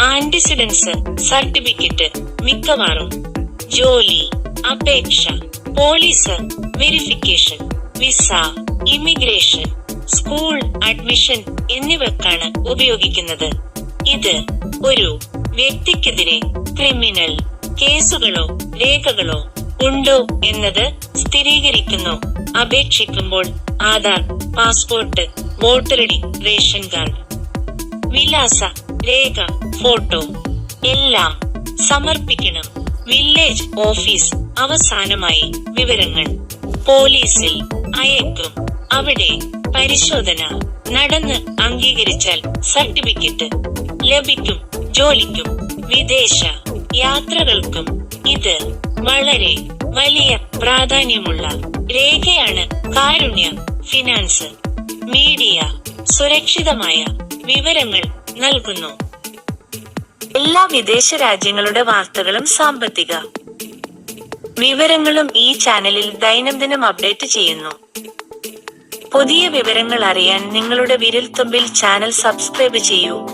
Antecedents certificate മിക്കവാറും ജോലി അപേക്ഷ police verification visa immigration school admission എന്നിവക്കാണ് ഉപയോഗിക്കുന്നത്. ഇത് ഒരു വ്യക്തിക്കെതിരെ ക്രിമിനൽ കേസുകളോ രേഖകളോ ഉണ്ടോ എന്നത് സ്ഥിരീകരിക്കുന്നു. അപേക്ഷിക്കുമ്പോൾ Aadhaar passport voter ration card വിലാസ രേഖ ഫോട്ടോ എല്ലാം സമർപ്പിക്കണം. വില്ലേജ് ഓഫീസ് അവസാനമായി വിവരങ്ങൾ പോലീസിൽ അയക്കും. അവിടെ പരിശോധന നടന്ന് അംഗീകരിച്ചാൽ സർട്ടിഫിക്കറ്റ് ലഭിക്കും ജോലിക്കും വിദേശ യാത്രകൾക്കും. ഇത് വളരെ വലിയ പ്രാധാന്യമുള്ള രേഖയാണ്. കാരുണ്യ ഫിനാൻസ് മീഡിയ സുരക്ഷിതമായ വിവരങ്ങൾ നൽകുന്നു. എല്ലാ വിദേശ രാജ്യങ്ങളുടെ വാർത്തകളും സാമ്പത്തിക വിവരങ്ങളും ഈ ചാനലിൽ ദൈനംദിനം അപ്ഡേറ്റ് ചെയ്യുന്നു. പുതിയ വിവരങ്ങൾ അറിയാൻ നിങ്ങളുടെ വിരൽത്തുമ്പിൽ ചാനൽ സബ്സ്ക്രൈബ് ചെയ്യൂ.